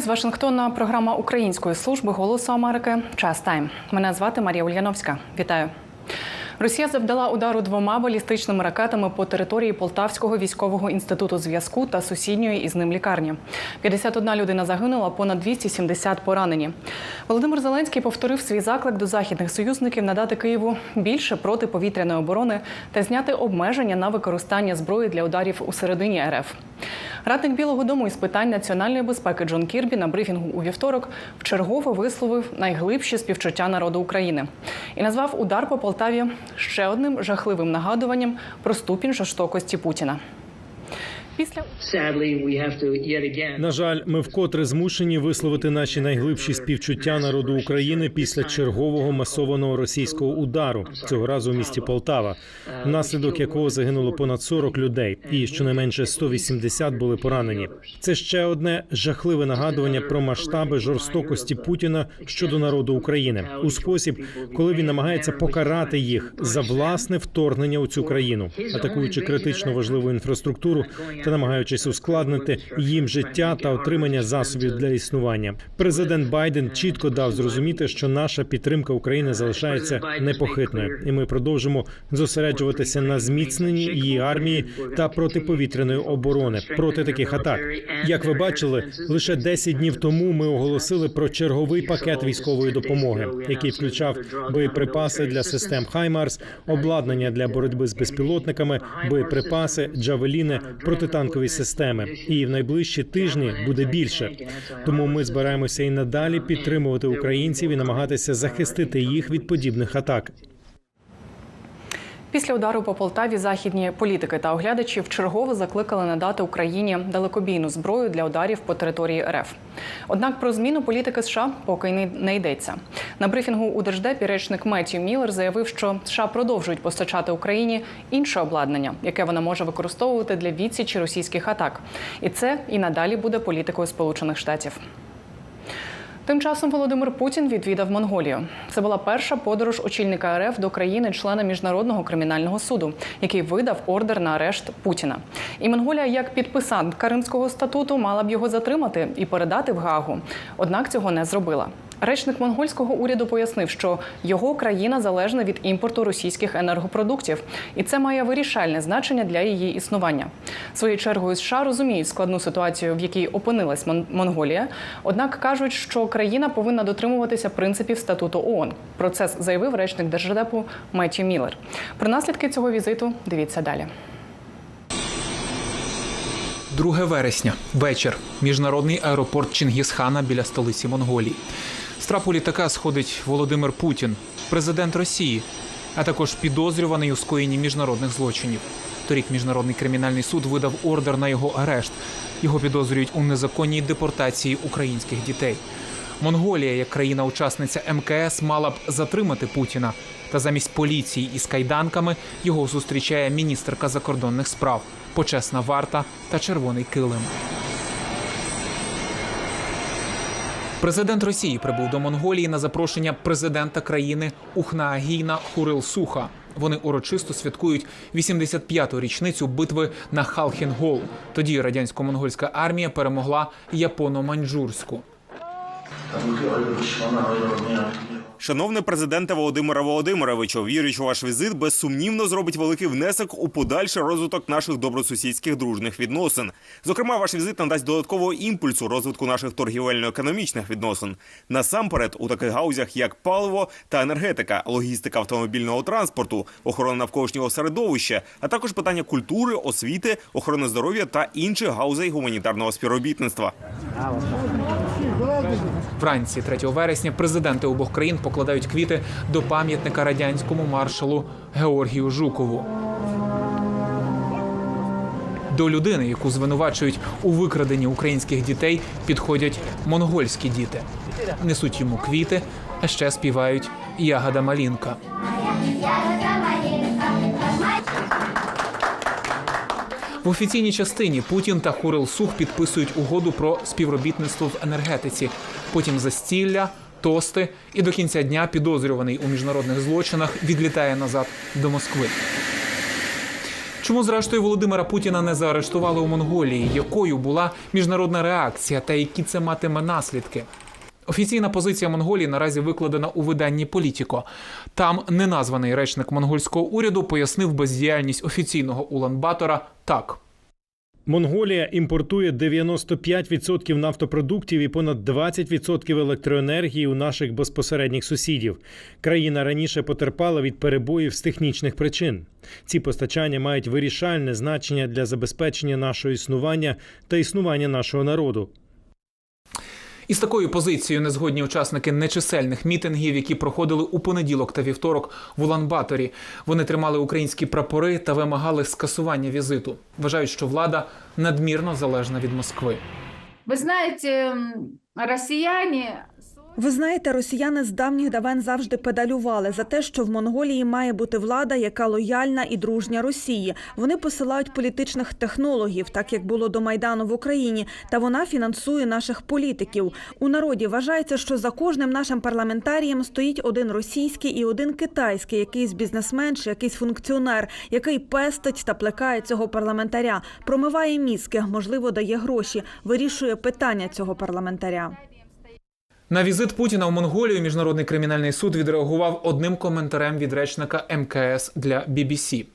з Вашингтона програма Української служби голосу Америки. Час тайм. Мене звати Марія Ульяновська. Вітаю. Росія завдала удару двома балістичними ракетами по території Полтавського військового інституту зв'язку та сусідньої із ним лікарні. 51 людина загинула, понад 270 поранені. Володимир Зеленський повторив свій заклик до західних союзників надати Києву більше протиповітряної оборони та зняти обмеження на використання зброї для ударів у середині РФ. Радник Білого Дому із питань національної безпеки Джон Кірбі на брифінгу у вівторок вчергово висловив найглибші співчуття народу України і назвав удар по Полтаві ще одним жахливим нагадуванням про ступінь жорстокості Путіна. Після. На жаль, ми вкотре змушені висловити наші найглибші співчуття народу України після чергового масованого російського удару цього разу в місті Полтава, внаслідок якого загинуло понад 40 людей, і щонайменше 180 були поранені. Це ще одне жахливе нагадування про масштаби жорстокості Путіна щодо народу України у спосіб, коли він намагається покарати їх за власне вторгнення у цю країну, атакуючи критично важливу інфраструктуру та намагаючись ускладнити їм життя та отримання засобів для існування. Президент Байден чітко дав зрозуміти, що наша підтримка України залишається непохитною, і ми продовжимо зосереджуватися на зміцненні її армії та протиповітряної оборони проти таких атак. Як ви бачили, лише 10 днів тому ми оголосили про черговий пакет військової допомоги, який включав боєприпаси для систем Хаймарс, обладнання для боротьби з безпілотниками, боєприпаси, джавеліни, протитанкові системи. І в найближчі тижні буде більше. Тому ми збираємося і надалі підтримувати українців і намагатися захистити їх від подібних атак. Після удару по Полтаві західні політики та оглядачі вчергово закликали надати Україні далекобійну зброю для ударів по території РФ. Однак про зміну політики США поки не- йдеться. На брифінгу у Держдепі речник Меттью Міллер заявив, що США продовжують постачати Україні інше обладнання, яке вона може використовувати для відсічі російських атак. І це і надалі буде політикою Сполучених Штатів. Тим часом Володимир Путін відвідав Монголію. Це була перша подорож очільника РФ до країни-члена міжнародного кримінального суду, який видав ордер на арешт Путіна. І Монголія, як підписант Римського статуту, мала б його затримати і передати в Гагу. Однак цього не зробила. Речник монгольського уряду пояснив, що його країна залежна від імпорту російських енергопродуктів, і це має вирішальне значення для її існування. Своєю чергою США розуміють складну ситуацію, в якій опинилась Мон- Монголія. Однак кажуть, що країна повинна дотримуватися принципів статуту ООН. Про це заявив речник держдепу Меттью Міллер. Про наслідки цього візиту дивіться далі. 2 вересня, вечір. Міжнародний аеропорт Чингісхана біля столиці Монголії. З трапу літака сходить Володимир Путін, президент Росії, а також підозрюваний у скоєнні міжнародних злочинів. Торік міжнародний кримінальний суд видав ордер на його арешт. Його підозрюють у незаконній депортації українських дітей. Монголія, як країна-учасниця МКС, мала б затримати Путіна. Та замість поліції із кайданками його зустрічає міністерка закордонних справ, почесна варта та червоний килим. Президент Росії прибув до Монголії на запрошення президента країни Ухнаагійна Хурил Суха. Вони урочисто святкують 85-ту річницю битви на Халхін-Гол. Тоді радянсько-монгольська армія перемогла японо-маньчжурську. Шановний президенте Володимира Володимировичу, вірю, що ваш візит безсумнівно зробить великий внесок у подальший розвиток наших добросусідських дружних відносин. Зокрема, ваш візит надасть додаткового імпульсу розвитку наших торгівельно-економічних відносин. Насамперед, у таких гаузях, як паливо та енергетика, логістика автомобільного транспорту, охорона навколишнього середовища, а також питання культури, освіти, охорони здоров'я та інших гаузей гуманітарного співробітництва. Вранці 3 вересня президенти обох країн покладають квіти до пам'ятника радянському маршалу Георгію Жукову. До людини, яку звинувачують у викраденні українських дітей, підходять монгольські діти, несуть йому квіти, а ще співають Ягода Малінка. В офіційній частині Путін та Хурил Сух підписують угоду про співробітництво в енергетиці. Потім застілля, тости, і до кінця дня підозрюваний у міжнародних злочинах відлітає назад до Москви. Чому зрештою Володимира Путіна не заарештували у Монголії? Якою була міжнародна реакція та які це матиме наслідки? Офіційна позиція Монголії наразі викладена у виданні Політіко. Там неназваний речник монгольського уряду пояснив бездіяльність офіційного Улан-Батора так. Монголія імпортує 95% нафтопродуктів і понад 20% електроенергії у наших безпосередніх сусідів. Країна раніше потерпала від перебоїв з технічних причин. Ці постачання мають вирішальне значення для забезпечення нашого існування та існування нашого народу. Із такою позицією незгодні учасники нечисельних мітингів, які проходили у понеділок та вівторок в Улан-Баторі. Вони тримали українські прапори та вимагали скасування візиту. Вважають, що влада надмірно залежна від Москви. Вы знаете, м, россияне Ви знаєте, росіяни з давніх давен завжди педалювали за те, що в Монголії має бути влада, яка лояльна і дружня Росії. Вони посилають політичних технологів, так як було до майдану в Україні, та вона фінансує наших політиків. У народі вважається, що за кожним нашим парламентарієм стоїть один російський і один китайський, якийсь бізнесмен чи якийсь функціонер, який пестить та плекає цього парламентаря, промиває мізки, можливо, дає гроші, вирішує питання цього парламентаря. На візит Путіна в Монголію міжнародний кримінальний суд відреагував одним коментарем від речника МКС для BBC.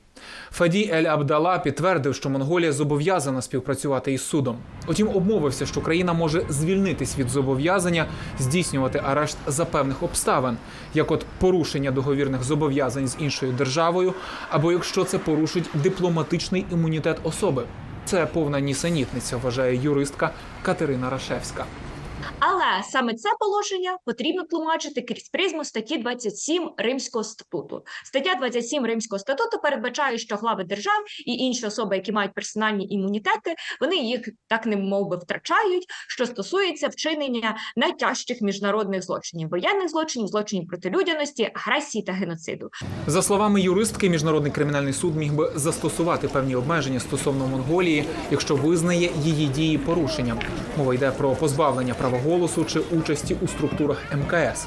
Фаді Ель Абдала підтвердив, що Монголія зобов'язана співпрацювати із судом. Утім, обмовився, що країна може звільнитись від зобов'язання здійснювати арешт за певних обставин, як от порушення договірних зобов'язань з іншою державою, або якщо це порушить дипломатичний імунітет особи. Це повна нісенітниця, вважає юристка Катерина Рашевська. Але саме це положення потрібно тлумачити крізь призму статті 27 Римського статуту. Стаття 27 Римського статуту передбачає, що глави держав і інші особи, які мають персональні імунітети, вони їх так не мов би втрачають, що стосується вчинення найтяжчих міжнародних злочинів, воєнних злочинів, злочинів проти людяності, агресії та геноциду. За словами юристки, міжнародний кримінальний суд міг би застосувати певні обмеження стосовно Монголії, якщо визнає її дії порушенням. Мова йде про позбавлення права голосу чи участі у структурах МКС.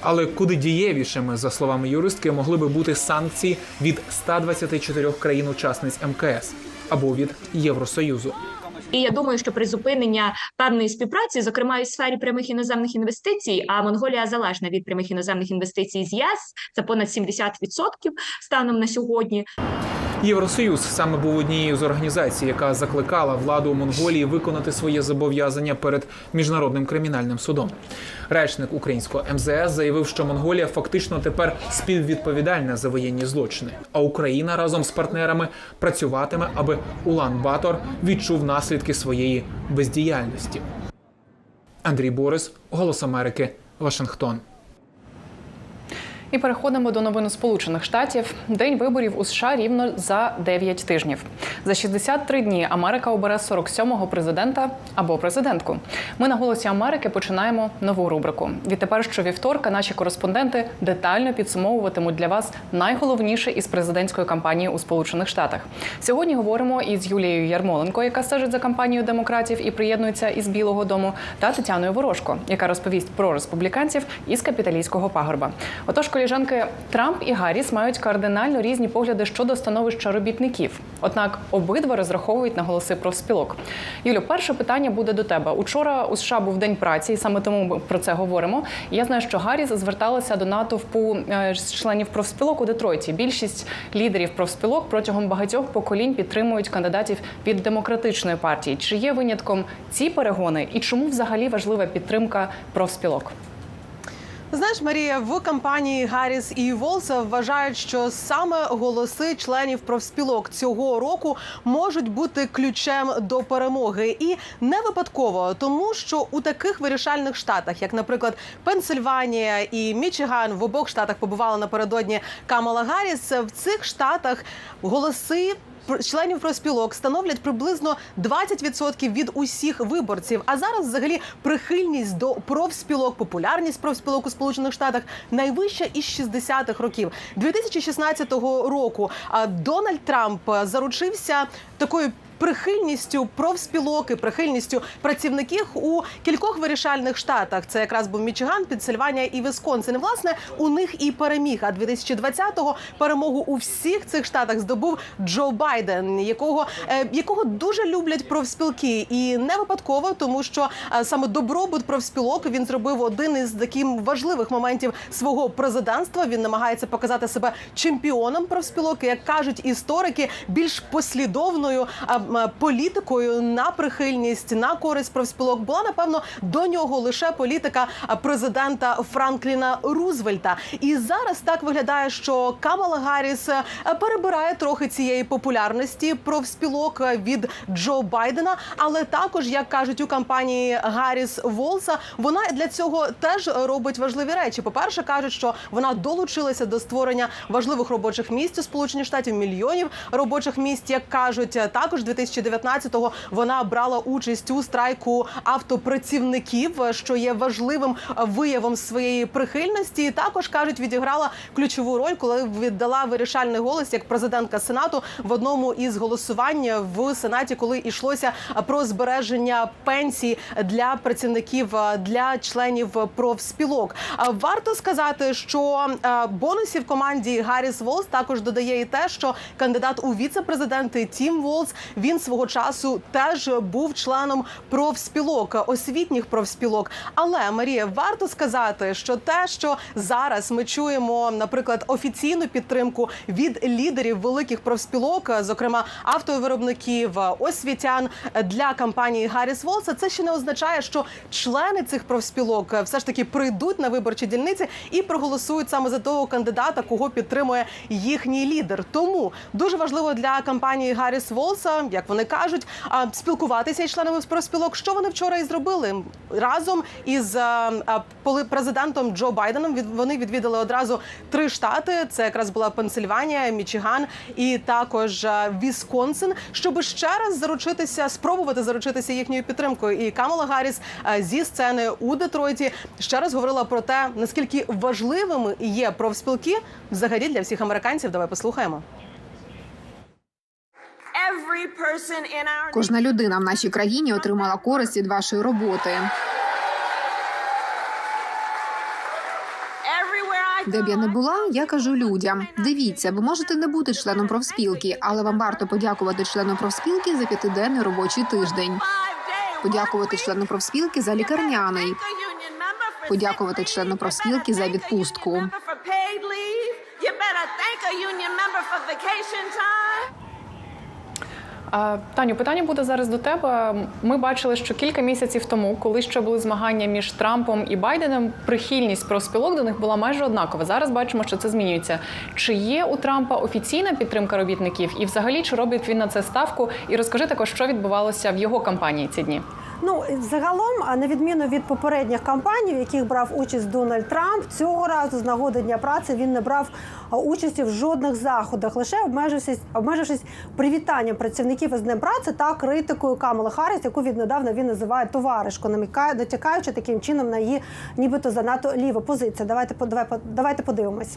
Але куди дієвішими, за словами юристки, могли би бути санкції від 124 країн-учасниць МКС або від Євросоюзу. І я думаю, що призупинення певної співпраці, зокрема і сфері прямих іноземних інвестицій, а Монголія залежна від прямих іноземних інвестицій з ЄС, це понад 70% станом на сьогодні. Євросоюз саме був однією з організацій, яка закликала владу Монголії виконати своє зобов'язання перед міжнародним кримінальним судом. Речник українського МЗС заявив, що Монголія фактично тепер співвідповідальна за воєнні злочини, а Україна разом з партнерами працюватиме, аби Улан-Батор відчув наслідки своєї бездіяльності. Андрій Борис, Голос Америки, Вашингтон. І переходимо до новин Сполучених Штатів. День виборів у США рівно за 9 тижнів. За 63 дні Америка обере 47-го президента або президентку. Ми на голосі Америки починаємо нову рубрику. Відтепер щовівторка наші кореспонденти детально підсумовуватимуть для вас найголовніше із президентської кампанії у Сполучених Штатах. Сьогодні говоримо із Юлією Ярмоленко, яка стежить за кампанією демократів і приєднується із Білого Дому, та Тетяною Ворожко, яка розповість про республіканців із капіталійського пагорба. Отож, коліжанки Трамп і Гарріс мають кардинально різні погляди щодо становища робітників. Однак обидва розраховують на голоси профспілок. Юлю, перше питання буде до тебе. Учора у США був день праці, і саме тому ми про це говоримо. Я знаю, що Гарріс зверталася до натовпу е, членів профспілок у Детройті. Більшість лідерів профспілок протягом багатьох поколінь підтримують кандидатів від демократичної партії. Чи є винятком ці перегони, і чому взагалі важлива підтримка профспілок? Знаєш, Марія, в кампанії Гарріс і Волса вважають, що саме голоси членів профспілок цього року можуть бути ключем до перемоги, і не випадково, тому що у таких вирішальних штатах, як, наприклад, Пенсильванія і Мічиган, в обох штатах побувала напередодні Камала Гарріс. В цих штатах голоси членів профспілок становлять приблизно 20% від усіх виборців. А зараз, взагалі, прихильність до профспілок, популярність профспілок у Сполучених Штатах найвища із 60-х років. 2016 року Дональд Трамп заручився такою прихильністю профспілок і прихильністю працівників у кількох вирішальних штатах. Це якраз був Мічиган, Пенсильванія і Висконсин. Власне, у них і переміг. А 2020-го перемогу у всіх цих штатах здобув Джо Байден, якого, е, якого дуже люблять профспілки, і не випадково, тому що е, саме добробут профспілок він зробив один із таких важливих моментів свого президентства. Він намагається показати себе чемпіоном профспілок, як кажуть історики, більш послідовною м, політикою на прихильність на користь профспілок була напевно до нього лише політика президента Франкліна Рузвельта. І зараз так виглядає, що Камала Гарріс е, перебирає трохи цієї популярності профспілок е, від Джо Байдена, але також, як кажуть у кампанії Гарріс Волса, вона для цього теж робить важливі речі. По перше, кажуть, що вона долучилася до створення важливих робочих місць у Сполучені Штатів, мільйонів робочих місць, як кажуть. Також 2019-го вона брала участь у страйку автопрацівників, що є важливим виявом своєї прихильності. І також кажуть, відіграла ключову роль, коли віддала вирішальний голос як президентка сенату в одному із голосувань в сенаті, коли йшлося про збереження пенсій для працівників для членів профспілок. Варто сказати, що е, бонусів команді Гарріс Волс також додає і те, що кандидат у віце-президенти Тім Волс він свого часу теж був членом профспілок, освітніх профспілок. Але Марія, варто сказати, що те, що зараз ми чуємо, наприклад, офіційну підтримку від лідерів великих профспілок, зокрема автовиробників, освітян для кампанії Гарріс Волса, це ще не означає, що члени цих профспілок все ж таки прийдуть на виборчі дільниці і проголосують саме за того кандидата, кого підтримує їхній лідер. Тому дуже важливо для кампанії Гарріс Волса, як вони кажуть, спілкуватися із членами профспілок. Що вони вчора і зробили разом із а, поли- президентом Джо Байденом. Від вони відвідали одразу три штати. Це якраз була Пенсильванія, Мічиган і також а, Вісконсин, щоб ще раз заручитися, спробувати заручитися їхньою підтримкою. І Камала Гарріс зі сцени у Детройті ще раз говорила про те, наскільки важливими є профспілки взагалі для всіх американців. Давай послухаємо. Кожна людина в нашій країні отримала користь від вашої роботи. Де б я не була, я кажу людям: дивіться, ви можете не бути членом профспілки, але вам варто подякувати члену профспілки за п'ятиденний робочий тиждень. Подякувати члену профспілки за лікарняний. Подякувати члену профспілки за відпустку. А, Таню, питання буде зараз до тебе. Ми бачили, що кілька місяців тому, коли ще були змагання між Трампом і Байденом, прихильність профспілок до них була майже однакова. Зараз бачимо, що це змінюється. Чи є у Трампа офіційна підтримка робітників, і взагалі чи робить він на це ставку? І розкажи також, що відбувалося в його кампанії ці дні. Ну загалом, на відміну від попередніх кампаній, в яких брав участь Дональд Трамп, цього разу з нагоди дня праці він не брав участі в жодних заходах, лише обмежившись, обмежившись привітанням працівників із днем праці та критикою Камали Харріс, яку віднедавна він називає товаришкою, намікає, натякаючи таким чином на її нібито занадто ліву позицію. Давайте давай, давайте подивимось.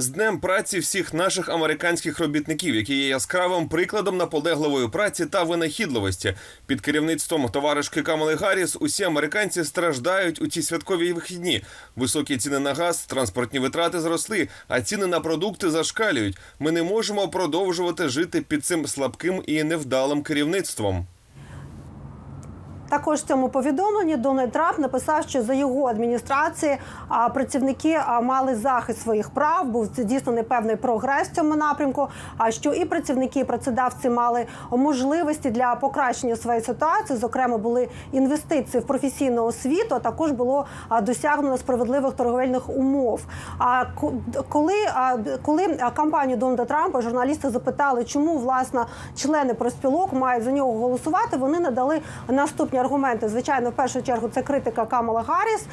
З днем праці всіх наших американських робітників, які є яскравим прикладом наполегливої праці та винахідливості. Під керівництвом товаришки Камали Гарріс усі американці страждають у ці святкові вихідні. Високі ціни на газ, транспортні витрати зросли, а ціни на продукти зашкалюють. Ми не можемо продовжувати жити під цим слабким і невдалим керівництвом. Також в цьому повідомленні Дональд Трамп написав, що за його адміністрації а, працівники мали захист своїх прав. Був здійснений певний прогрес в цьому напрямку. А що і працівники, і працедавці мали можливості для покращення своєї ситуації. Зокрема, були інвестиції в професійну освіту. А також було досягнено справедливих торговельних умов. А ко- коли, коли кампанію Дональда Трампа журналісти запитали, чому власне члени профспілок мають за нього голосувати, вони надали наступні аргументи, звичайно, в першу чергу це критика Камала Гарріс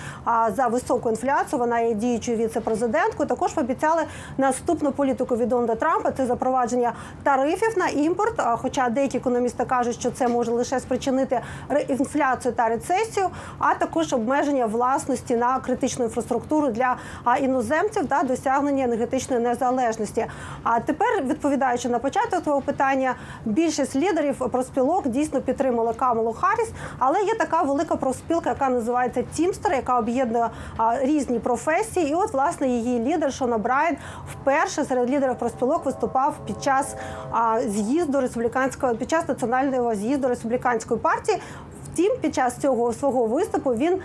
за високу інфляцію. Вона є діючою віце-президенткою. Також пообіцяли наступну політику від Дональда Трампа. Це запровадження тарифів на імпорт. Хоча деякі економісти кажуть, що це може лише спричинити інфляцію та рецесію, а також обмеження власності на критичну інфраструктуру для іноземців та досягнення енергетичної незалежності. А тепер відповідаючи на початок твого питання, більшість лідерів профспілок дійсно підтримали Камалу Харріс, але є така велика профспілка, яка називається Тімстер, яка об'єднує різні професії. І от власне її лідер Шона Брайан вперше серед лідерів профспілок виступав під час з'їзду республіканського під час національного з'їзду республіканської партії. Втім, під час цього свого виступу він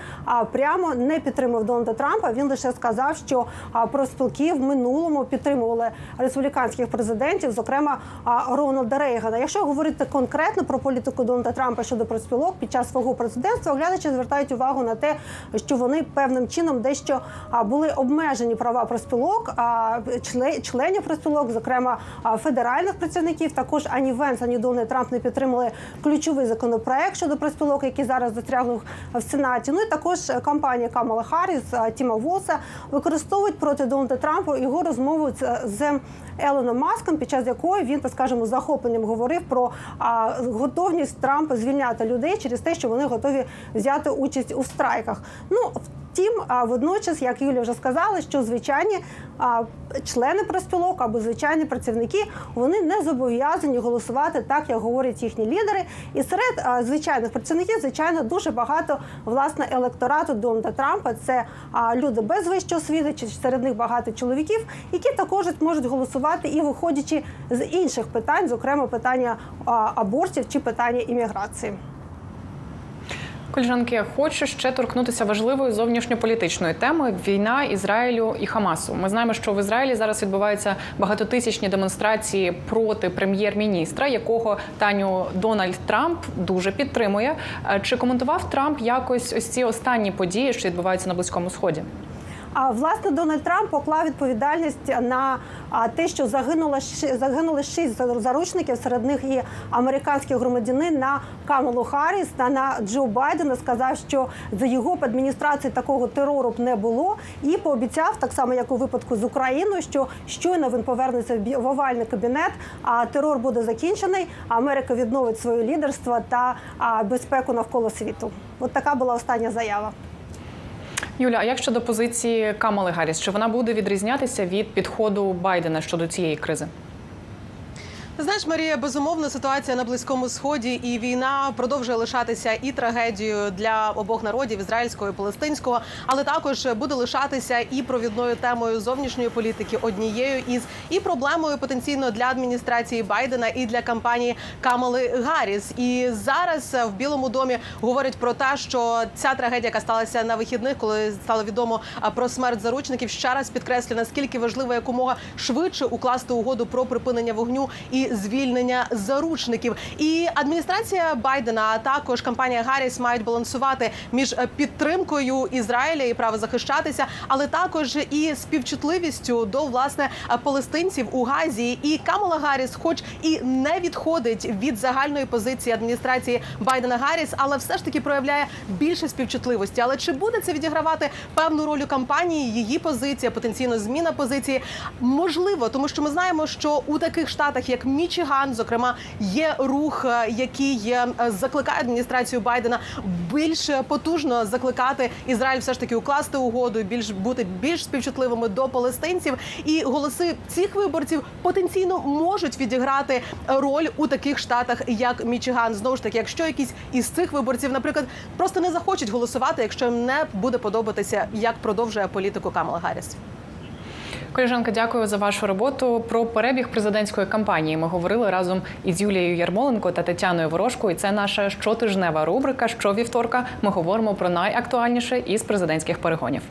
прямо не підтримав Дональда Трампа. Він лише сказав, що профспілки в минулому підтримували республіканських президентів, зокрема а, Рональда Рейгана. Якщо говорити конкретно про політику Дональда Трампа щодо профспілок під час свого президентства, оглядачі звертають увагу на те, що вони певним чином дещо були обмежені права профспілок, членів профспілок, зокрема федеральних працівників. Також ані Венс, ані Дональд Трамп не підтримали ключовий законопроект щодо профспілок, який зараз застрягнув в Сенаті. Ну і також кампанія Камала Харріс, Тіма Волса використовують проти Дональда Трампа його розмову з- з Елоном Маском, під час якої він, так скажемо, захопленням говорив про готовність Трампа звільняти людей через те, що вони готові взяти участь у страйках. Ну Втім, водночас, як Юлія вже сказала, що звичайні члени профспілок або звичайні працівники вони не зобов'язані голосувати так, як говорять їхні лідери. І серед звичайних працівників, звичайно, дуже багато власне електорату Дональда Трампа. Це люди без вищої освіти, чи серед них багато чоловіків, які також можуть голосувати і виходячи з інших питань, зокрема питання абортів чи питання імміграції. Коліжанки, я хочу ще торкнутися важливої зовнішньополітичної теми війна Ізраїлю і Хамасу. Ми знаємо, що в Ізраїлі зараз відбуваються багатотисячні демонстрації проти прем'єр-міністра, якого Таню Дональд Трамп дуже підтримує. Е, Чи коментував Трамп якось ось ці останні події, що відбуваються на близькому сході? А власне Дональд Трамп поклав відповідальність на те, що загинуло загинули шість заручників, серед них і американський громадянин на Камалу Харріс та на Джо Байдена. Сказав, що за його адміністрації такого терору б не було, і пообіцяв, так само як у випадку з Україною, що щойно він повернеться в овальний кабінет, а терор буде закінчений. Америка відновить своє лідерство та безпеку навколо світу. От така була остання заява. Юля, а як щодо позиції Камали Гарріс? Чи вона буде відрізнятися від підходу Байдена щодо цієї кризи? Знаєш, Марія, безумовно, ситуація на близькому сході і війна продовжує лишатися і трагедією для обох народів ізраїльського і палестинського, але також буде лишатися і провідною темою зовнішньої політики, однією із і проблемою потенційно для адміністрації Байдена і для кампанії Камали Гарріс. І зараз в Білому домі говорять про те, що ця трагедія, яка сталася на вихідних, коли стало відомо про смерть заручників, ще раз підкреслює наскільки важливо якомога швидше укласти угоду про припинення вогню і звільнення заручників. І адміністрація Байдена, а також кампанія Гарріс мають балансувати між підтримкою Ізраїля і право захищатися, але також і співчутливістю до власне палестинців у Газі. І Камала Гарріс, хоч і не відходить від загальної позиції адміністрації Байдена Гарріс, але все ж таки проявляє більше співчутливості. Але чи буде це відігравати певну роль у кампанії? Її позиція, потенційно зміна позиції можливо, тому що ми знаємо, що у таких штатах, як Мічиган, зокрема, є рух, е, який е, закликає адміністрацію Байдена більш потужно закликати Ізраїль все ж таки укласти угоду, більш бути більш співчутливими до палестинців. І голоси цих виборців потенційно можуть відіграти роль у таких штатах, як Мічиган. Знову ж таки, якщо якісь із цих виборців, наприклад, просто не захочуть голосувати, якщо їм не буде подобатися, як продовжує політику Камала Гарріс. Коліжанка, дякую за вашу роботу. Про перебіг президентської кампанії ми говорили разом із Юлією Ярмоленко та Тетяною Ворожко. І це наша щотижнева рубрика. Щовівторка ми говоримо про найактуальніше із президентських перегонів.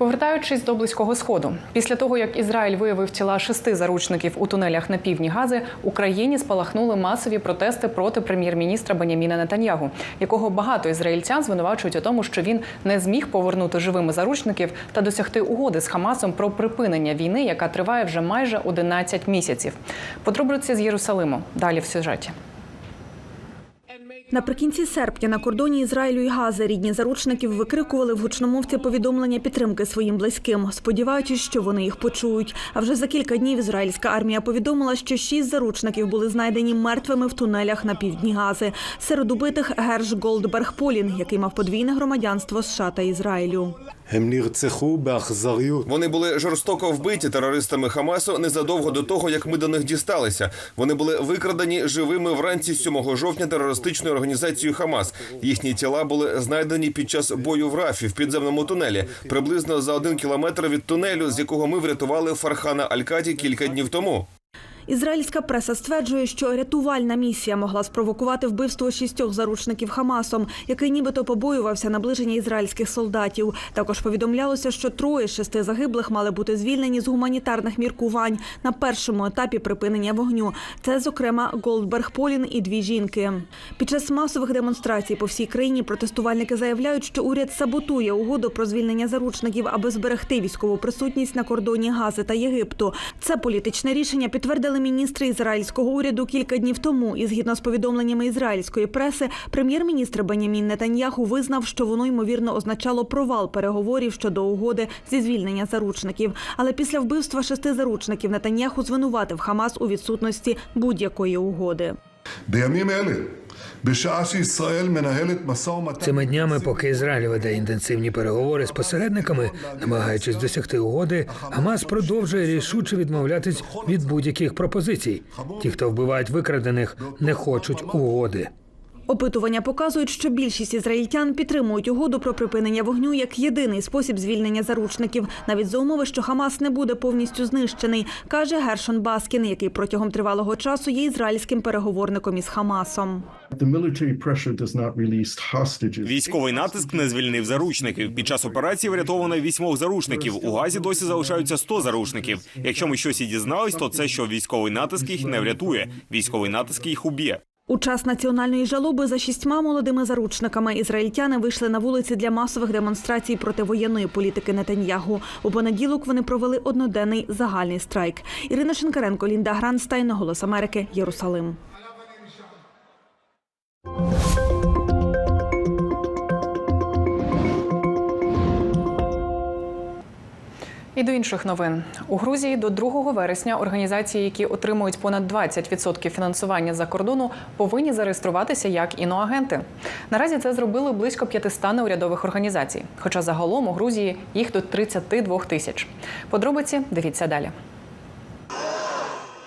Повертаючись до близького сходу, після того як Ізраїль виявив тіла шести заручників у тунелях на півдні Гази, Україні спалахнули масові протести проти прем'єр-міністра Беняміна Нетаньягу, якого багато ізраїльтян звинувачують у тому, що він не зміг повернути живими заручників та досягти угоди з Хамасом про припинення війни, яка триває вже майже 11 місяців. Подробиці з Єрусалиму. Далі в сюжеті. Наприкінці серпня на кордоні Ізраїлю і Гази рідні заручників викрикували в гучномовці повідомлення підтримки своїм близьким, сподіваючись, що вони їх почують. А вже за кілька днів ізраїльська армія повідомила, що шість заручників були знайдені мертвими в тунелях на півдні Гази. Серед убитих Герш Голдберг Полін, який мав подвійне громадянство США та Ізраїлю. Вони були жорстоко вбиті терористами Хамасу незадовго до того, як ми до них дісталися. Вони були викрадені живими вранці 7 жовтня терористичною організацією Хамас. Їхні тіла були знайдені під час бою в Рафі в підземному тунелі, приблизно за один кілометр від тунелю, з якого ми врятували Фархана Алькаді кілька днів тому. Ізраїльська преса стверджує, що рятувальна місія могла спровокувати вбивство шістьох заручників Хамасом, який нібито побоювався наближення ізраїльських солдатів. Також повідомлялося, що троє з шести загиблих мали бути звільнені з гуманітарних міркувань на першому етапі припинення вогню. Це, зокрема, Голдберг Полін і дві жінки. Під час масових демонстрацій по всій країні протестувальники заявляють, що уряд саботує угоду про звільнення заручників, аби зберегти військову присутність на кордоні Гази та Єгипту. Це політичне рішення підтвердили міністри ізраїльського уряду кілька днів тому. І згідно з повідомленнями ізраїльської преси, прем'єр-міністр Бенямін Нетаньяху визнав, що воно ймовірно означало провал переговорів щодо угоди зі звільнення заручників. Але після вбивства шести заручників Нетаньяху звинуватив Хамас у відсутності будь-якої угоди. Цими днями, поки Ізраїль веде інтенсивні переговори з посередниками, намагаючись досягти угоди, Хамас продовжує рішуче відмовлятись від будь-яких пропозицій. Ті, хто вбивають викрадених, не хочуть угоди. Опитування показують, що більшість ізраїльтян підтримують угоду про припинення вогню як єдиний спосіб звільнення заручників, навіть за умови, що Хамас не буде повністю знищений, каже Гершон Баскін, який протягом тривалого часу є ізраїльським переговорником із Хамасом. Військовий натиск не звільнив заручників. Під час операції врятовано вісьмох заручників. У Газі досі залишаються 100 заручників. Якщо ми щось і дізнались, то це що військовий натиск їх не врятує. Військовий натиск їх уб'є. У час національної жалоби за шістьма молодими заручниками ізраїльтяни вийшли на вулиці для масових демонстрацій проти воєнної політики Нетаньягу. У понеділок вони провели одноденний загальний страйк. Ірина Шинкаренко, Лінда Гранстайн, Голос Америки, Єрусалим. І до інших новин у Грузії до 2 вересня організації, які отримують понад 20% фінансування за кордону, повинні зареєструватися як іноагенти. Наразі це зробили близько 500 неурядових організацій. Хоча загалом у Грузії їх до 32 тисяч. Подробиці дивіться далі.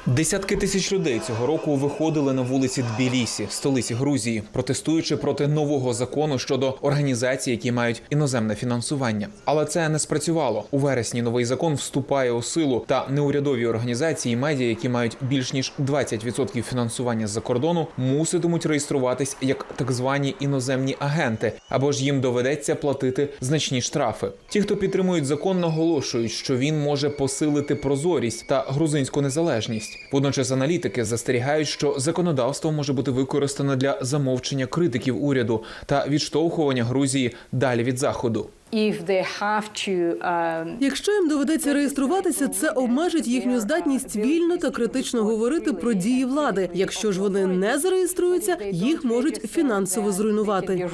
Десятки тисяч людей цього року виходили на вулиці Тбілісі, столиці Грузії, протестуючи проти нового закону щодо організацій, які мають іноземне фінансування. Але це не спрацювало. У вересні новий закон вступає у силу, та неурядові організації медіа, які мають більш ніж 20% фінансування з-за кордону, муситимуть реєструватись як так звані іноземні агенти, або ж їм доведеться платити значні штрафи. Ті, хто підтримують закон, наголошують, що він може посилити прозорість та грузинську незалежність. Водночас аналітики застерігають, що законодавство може бути використане для замовчення критиків уряду та відштовхування Грузії далі від заходу. Якщо їм доведеться реєструватися, це обмежить їхню здатність вільно та критично говорити про дії влади. Якщо ж вони не зареєструються, їх можуть фінансово зруйнувати.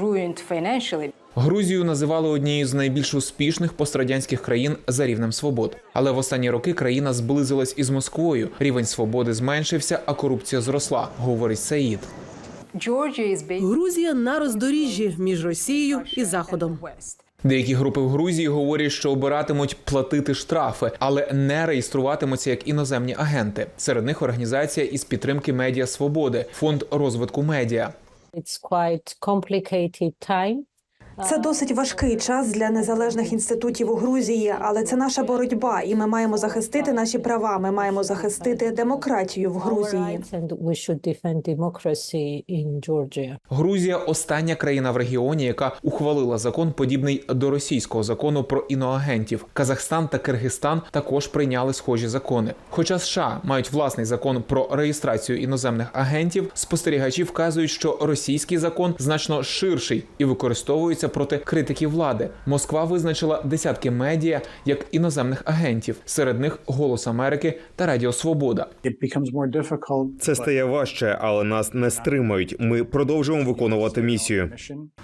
Грузію називали однією з найбільш успішних пострадянських країн за рівнем свобод. Але в останні роки країна зблизилась із Москвою. Рівень свободи зменшився, а корупція зросла, говорить Саїд. Грузія на роздоріжжі між Росією і Заходом. Деякі групи в Грузії говорять, що обиратимуть платити штрафи, але не реєструватимуться як іноземні агенти. Серед них організація із підтримки медіа свободи, фонд розвитку медіа. Це досить важкий час для незалежних інститутів у Грузії, але це наша боротьба, і ми маємо захистити наші права. Ми маємо захистити демократію в Грузії. Грузія остання країна в регіоні, яка ухвалила закон, подібний до російського закону про іноагентів. Казахстан та Киргизстан також прийняли схожі закони. Хоча США мають власний закон про реєстрацію іноземних агентів, спостерігачі вказують, що російський закон значно ширший і використовується проти критиків влади. Москва визначила десятки медіа як іноземних агентів, серед них Голос Америки та Радіо Свобода. Це стає важче, але нас не стримають. Ми продовжуємо виконувати місію.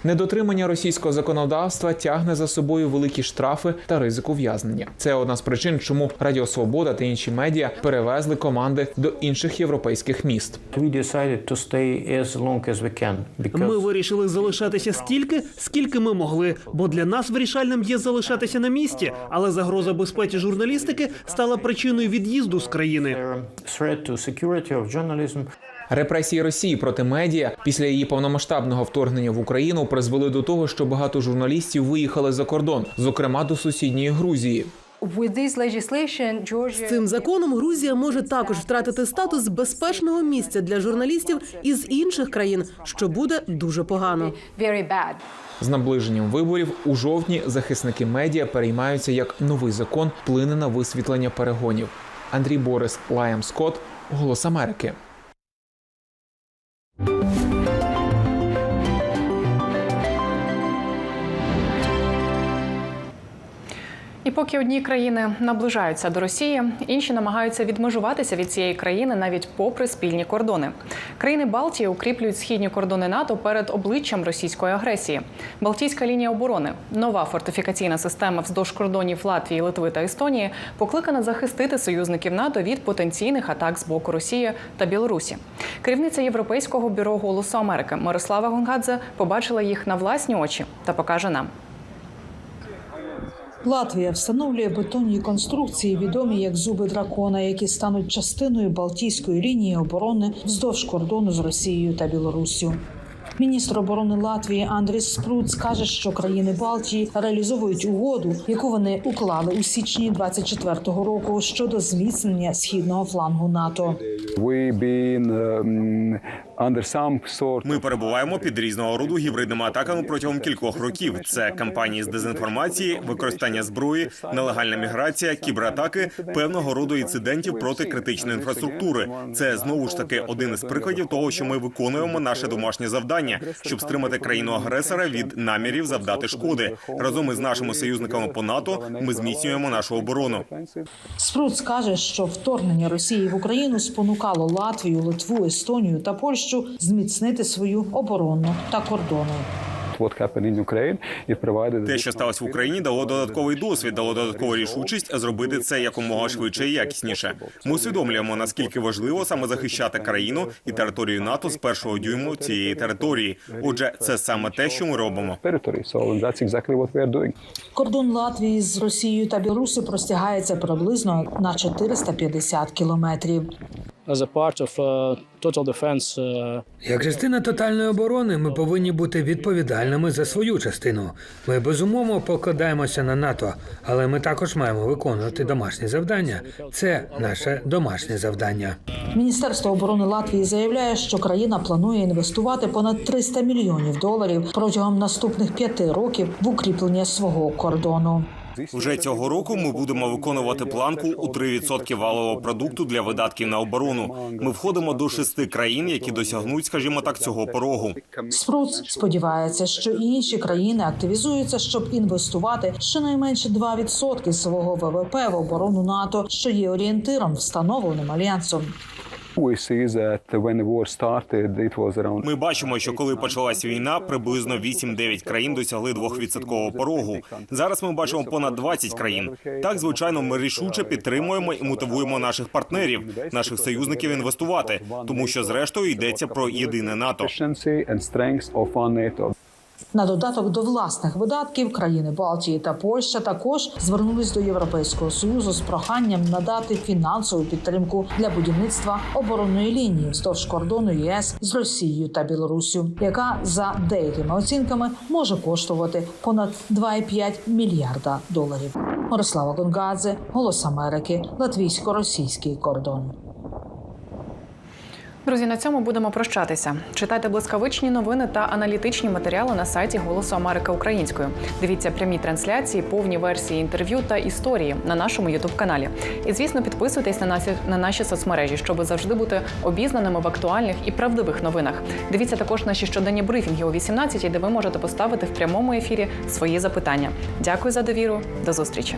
Недотримання російського законодавства тягне за собою великі штрафи та ризик ув'язнення. Це одна з причин, чому Радіо Свобода та інші медіа перевезли команди до інших європейських міст. Ми вирішили залишатися стільки, скільки ми могли, бо для нас вирішальним є залишатися на місці, але загроза безпеці журналістики стала причиною від'їзду з країни. Репресії Росії проти медіа після її повномасштабного вторгнення в Україну призвели до того, що багато журналістів виїхали за кордон, зокрема до сусідньої Грузії. З цим законом Грузія може також втратити статус безпечного місця для журналістів із інших країн, що буде дуже погано. З наближенням виборів у жовтні захисники медіа переймаються, як новий закон вплине на висвітлення перегонів. Андрій Борис Лаєм Скотт, Голос Америки. Поки одні країни наближаються до Росії, інші намагаються відмежуватися від цієї країни навіть попри спільні кордони. Країни Балтії укріплюють східні кордони НАТО перед обличчям російської агресії. Балтійська лінія оборони, нова фортифікаційна система вздовж кордонів Латвії, Литви та Естонії, покликана захистити союзників НАТО від потенційних атак з боку Росії та Білорусі. Керівниця Європейського бюро голосу Америки Мирослава Гонгадзе побачила їх на власні очі та покаже нам. Латвія встановлює бетонні конструкції, відомі як зуби дракона, які стануть частиною Балтійської лінії оборони вздовж кордону з Росією та Білоруссю. Міністр оборони Латвії Андріс Спруц каже, що країни Балтії реалізовують угоду, яку вони уклали у січні 24-го року щодо зміцнення східного флангу НАТО. Ми перебуваємо під різного роду гібридними атаками протягом кількох років. Це кампанії з дезінформації, використання зброї, нелегальна міграція, кібератаки, певного роду інцидентів проти критичної інфраструктури. Це знову ж таки один із прикладів того, що ми виконуємо наше домашнє завдання, щоб стримати країну агресора від намірів завдати шкоди. Разом із нашими союзниками по НАТО ми зміцнюємо нашу оборону. Спруц каже, що вторгнення Росії в Україну спонукало Латвію, Литву, Естонію та Польщу зміцнити свою оборону та кордони. Те, що сталося в Україні, дало додатковий досвід, дало додаткову рішучість зробити це якомога швидше і якісніше. Ми усвідомлюємо наскільки важливо саме захищати країну і територію НАТО з першого дюйму цієї території. Отже, це саме те, що ми робимо. Кордон Латвії з Росією та Білорусі простягається приблизно на 450 кілометрів. Як частина тотальної оборони, ми повинні бути відповідальними за свою частину. Ми безумовно покладаємося на НАТО, але ми також маємо виконувати домашні завдання. Це наше домашнє завдання. Міністерство оборони Латвії заявляє, що країна планує інвестувати понад 300 мільйонів доларів протягом наступних п'яти років в укріплення свого кордону. Вже цього року ми будемо виконувати планку у 3% валового продукту для видатків на оборону. Ми входимо до шести країн, які досягнуть, скажімо так, цього порогу. Спруц сподівається, що і інші країни активізуються, щоб інвестувати щонайменше 2% свого ВВП в оборону НАТО, що є орієнтиром, встановленим альянсом. Ми бачимо, що коли почалась війна, приблизно 8-9 країн досягли 2% порогу. Зараз ми бачимо понад 20 країн. Так, звичайно, ми рішуче підтримуємо і мотивуємо наших партнерів, наших союзників інвестувати, тому що зрештою йдеться про єдине НАТО. На додаток до власних видатків країни Балтії та Польща також звернулись до Європейського союзу з проханням надати фінансову підтримку для будівництва оборонної лінії вздовж кордону ЄС з Росією та Білоруссю, яка за деякими оцінками може коштувати понад 2,5 мільярда доларів. Мирослава Гонгадзе, Голос Америки, латвійсько-російський кордон. Друзі, на цьому будемо прощатися. Читайте блискавичні новини та аналітичні матеріали на сайті Голосу Америки Українською. Дивіться прямі трансляції, повні версії інтерв'ю та історії на нашому Ютуб каналі. І звісно, підписуйтесь на наші на наші соцмережі, щоб завжди бути обізнаними в актуальних і правдивих новинах. Дивіться також наші щоденні брифінги о 18 де ви можете поставити в прямому ефірі свої запитання. Дякую за довіру. До зустрічі.